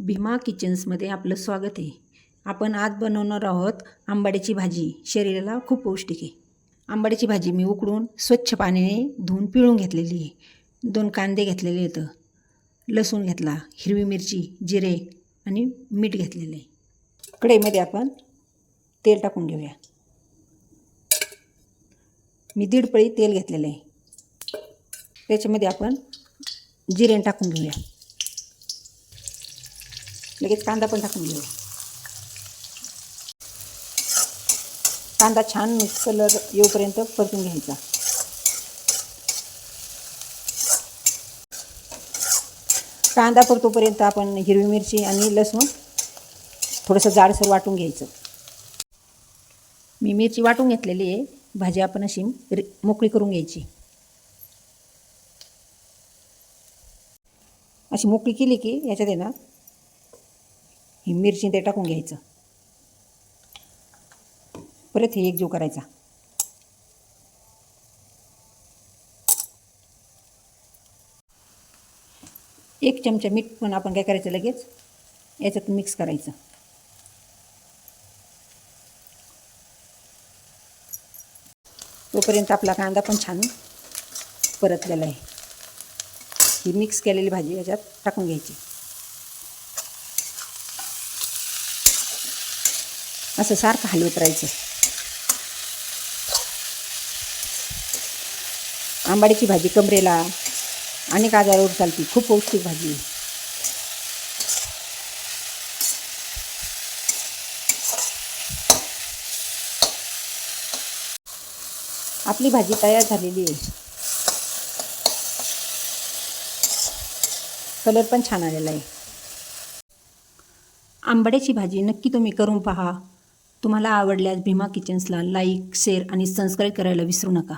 भीमा किचन्समध्ये आपलं स्वागत आहे. आपण आज बनवणार आहोत आंबाड्याची भाजी. शरीराला खूप पौष्टिक आहे. आंबाड्याची भाजी मी उकडून स्वच्छ पाण्याने धुवून पिळून घेतलेली आहे. दोन कांदे घेतलेले आहेत. लसूण घेतला हिरवी मिरची जिरे आणि मीठ घेतलेलं आहे. कढईमध्ये आपण तेल टाकून घेऊया. मी दीड पळी तेल घेतलेलं आहे. त्याच्यामध्ये आपण जिरे टाकून घेऊया. लगेच कांदा पण टाकून घेऊ. कांदा छान मिक्स कलर येऊपर्यंत परतून घ्यायचा. कांदा परतोपर्यंत आपण हिरवी मिरची आणि लसूण थोडंसं जाडसर वाटून घ्यायचं. मी मिरची वाटून घेतलेली आहे. भाजी आपण अशी मोकळी करून घ्यायची. अशी मोकळी केली की याच्यात आहे ना ही मिरची ते टाकून घ्यायचं. परत हे एकजीव करायचा. एक चमचा मीठ पण आपण काय करायचं लगेच? याच्यात मिक्स करायचं. तोपर्यंत आपला कांदा पण छान परतलेला आहे. ही मिक्स केलेली भाजी याच्यात टाकून घ्यायची. असं सारखं हलवत राहायचं आंबाडीची भाजी कमरेला अनेक आजारावर चालते. खूप पौष्टिक भाजी. आपली भाजी तयार झालेली आहे. कलर पण छान आलेला आहे. आंबाड्याची भाजी नक्की तुम्ही करून पहा. तुम्हाला आवडल्यास भीमा किचन्सला लाईक शेअर आणि सबस्क्राईब करायला विसरू नका.